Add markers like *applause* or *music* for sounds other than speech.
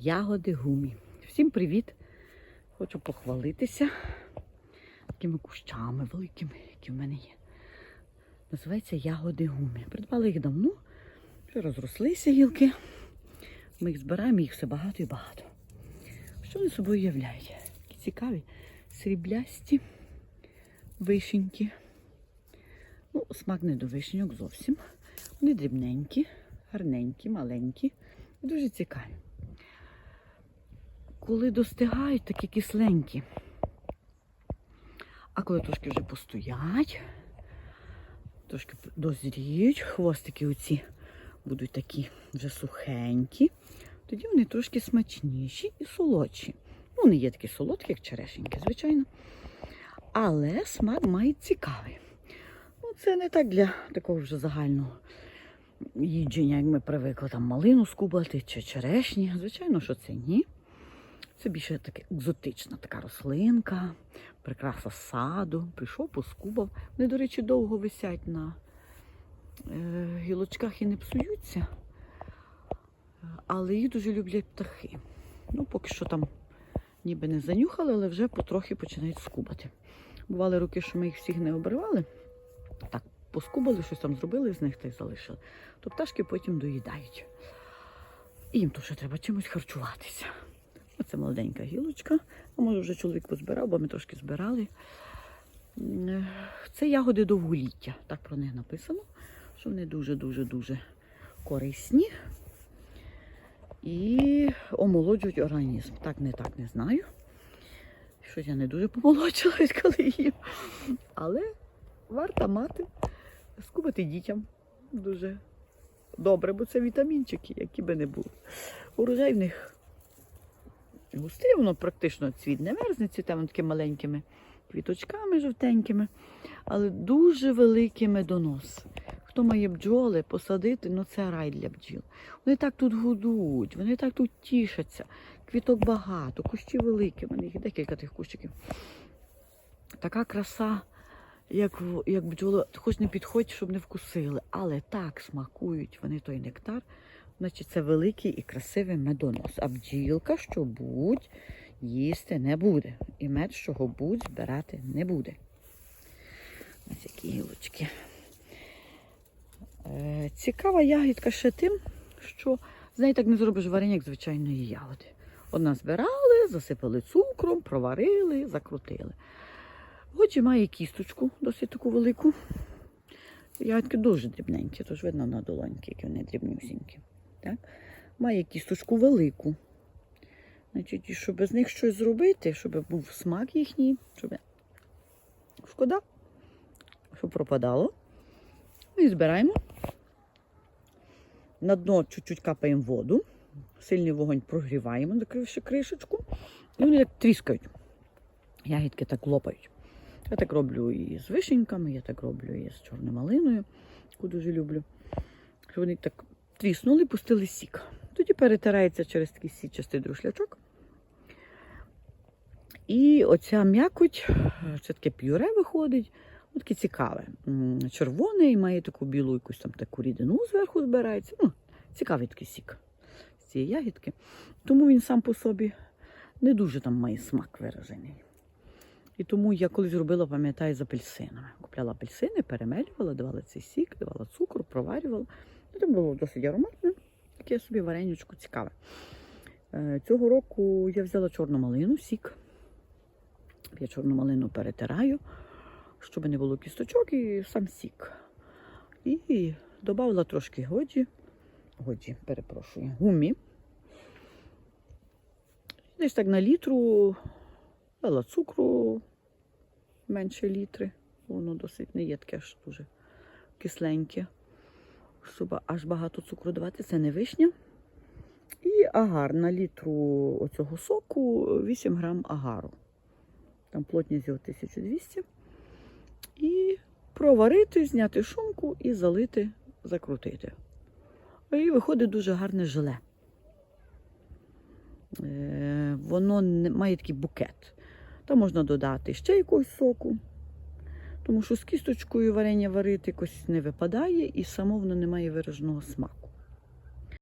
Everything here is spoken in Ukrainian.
ягоди гумі. Всім привіт! Хочу похвалитися такими кущами великими, які в мене є. Називається ягоди гумі. Придбали їх давно, вже розрослися гілки. Ми їх збираємо, їх все багато і багато. Що вони собою являють? Такі цікаві, сріблясті вишеньки. Ну, смак не до вишеньок зовсім. Вони дрібненькі, гарненькі, маленькі і дуже цікаві. Коли достигають, такі кисленькі. А коли трошки вже постоять, трошки дозріють, хвостики оці будуть такі вже сухенькі, тоді вони трошки смачніші і солодші. Ну, вони є такі солодкі, як черешеньки, звичайно. Але смак має цікавий. Ну, це не так для такого вже загального їдження, як ми привикли там малину скубати чи черешні. Звичайно, що це ні. Це більше така екзотична така рослинка, прикраса саду. Прийшов, поскубав. Вони, до речі, довго висять на е, гілочках і не псуються. Але їх дуже люблять птахи. Ну, поки що там ніби не занюхали, але вже потрохи починають скубати. Бували роки, що ми їх всіх не обривали. Так, поскубали, щось там зробили з них та й залишили. То пташки потім доїдають. І їм теж треба чимось харчуватися. Оце молоденька гілочка. А може вже чоловік позбирав, бо ми трошки збирали. Це ягоди довголіття. Так про них написано, що вони дуже-дуже-дуже корисні і омолоджують організм. Так, не так не знаю. Щось я не дуже помолодшилась, *laughs* коли їм. Але варто мати, скубати дітям дуже добре, бо це вітамінчики, які би не були. Урожай в них густий, воно практично цвіт не мерзне, цвіте воно такими маленькими квіточками жовтенькими, але дуже великий медонос. Хто має бджоли, посадити, ну це рай для бджіл. Вони так тут гудуть, вони так тут тішаться. Квіток багато, кущі великі, в мене їх декілька тих кущиків. Така краса, як, як бджоли, хоч не підходь, щоб не вкусили, але так смакують вони той нектар. Значить, це великий і красивий медонос. А бджілка, що будь, їсти не буде. І мед, що будь, збирати не буде. Ось які гілочки. Е, цікава ягідка ще тим, що з неї так не зробиш варення, як звичайної ягоди. Одна збирали, засипали цукром, проварили, закрутили. Годжі має кісточку, досить таку велику. Ягодки дуже дрібненькі, тож видно на долоньки, які вони дрібнюсінькі. Так? Має кісточку велику. Значить, і щоб з них щось зробити, щоб був смак їхній, щоб шкода, щоб пропадало. Ми їх збираємо. На дно чуть-чуть капаємо воду, сильний вогонь прогріваємо, закривши кришечку, і вони так тріскають. Ягідки так лопають. Я так роблю і з вишеньками, я так роблю і з чорною малиною, яку дуже люблю. Щоб вони так тріснули, пустили сік. Тоді перетирається через такий січастий друшлячок. І оця м'якоть, це таке пюре виходить. Ну, таке цікаве. Червоний, має таку білу якусь там таку рідину зверху збирається. Ну, цікавий такий сік з цієї ягідки. Тому він сам по собі не дуже там має смак виражений. І тому я колись робила, пам'ятаю, з апельсинами. Купляла апельсини, перемелювала, давала цей сік, давала цукор, проварювала. Це було досить ароматне, таке собі варенючко цікаве. Е, Цього року я взяла чорну малину, сік. Я чорну малину перетираю, щоб не було кісточок і сам сік. І додала трошки годжі, годжі, перепрошую, гумі. Десь так на літру дала цукру менше літри. Воно досить не є таке аж дуже кисленьке. Щоб аж багато цукру давати, це не вишня. І агар на літру оцього соку 8 грам агару. Там плотність його 1200. І проварити, зняти шумку і залити, закрутити. І виходить дуже гарне желе. Е, Воно має такий букет. Там можна додати ще якогось соку, тому що з кісточкою варення варити якось не випадає і само воно не має вираженого смаку.